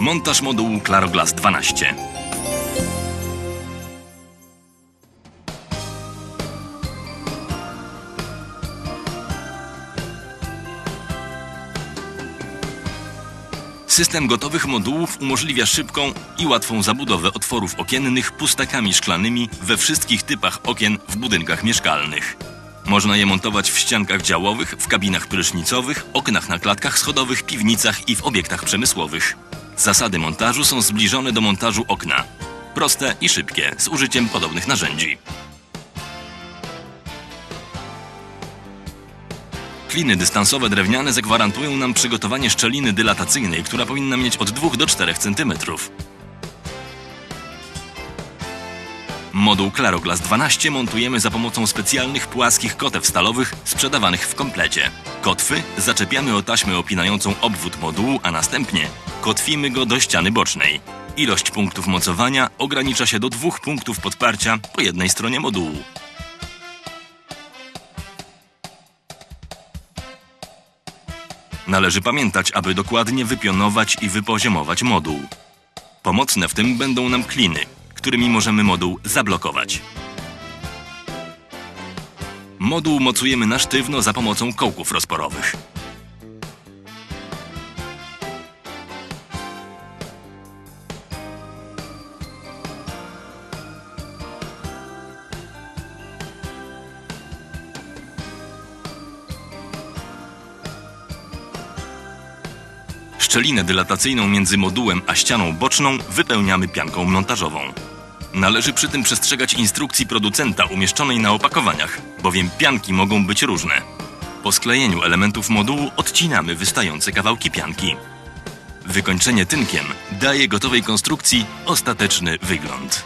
Montaż modułu Claroglass 12. System gotowych modułów umożliwia szybką i łatwą zabudowę otworów okiennych pustakami szklanymi we wszystkich typach okien w budynkach mieszkalnych. Można je montować w ściankach działowych, w kabinach prysznicowych, oknach na klatkach schodowych, piwnicach i w obiektach przemysłowych. Zasady montażu są zbliżone do montażu okna. Proste i szybkie, z użyciem podobnych narzędzi. Kliny dystansowe drewniane zagwarantują nam przygotowanie szczeliny dylatacyjnej, która powinna mieć od 2 do 4 cm. Moduł Claroglass 12 montujemy za pomocą specjalnych płaskich kotew stalowych sprzedawanych w komplecie. Kotwy zaczepiamy o taśmę opinającą obwód modułu, a następnie kotwimy go do ściany bocznej. Ilość punktów mocowania ogranicza się do dwóch punktów podparcia po jednej stronie modułu. Należy pamiętać, aby dokładnie wypionować i wypoziomować moduł. Pomocne w tym będą nam kliny, którymi możemy moduł zablokować. Moduł mocujemy na sztywno za pomocą kołków rozporowych. Szczelinę dylatacyjną między modułem a ścianą boczną wypełniamy pianką montażową. Należy przy tym przestrzegać instrukcji producenta umieszczonej na opakowaniach, bowiem pianki mogą być różne. Po sklejeniu elementów modułu odcinamy wystające kawałki pianki. Wykończenie tynkiem daje gotowej konstrukcji ostateczny wygląd.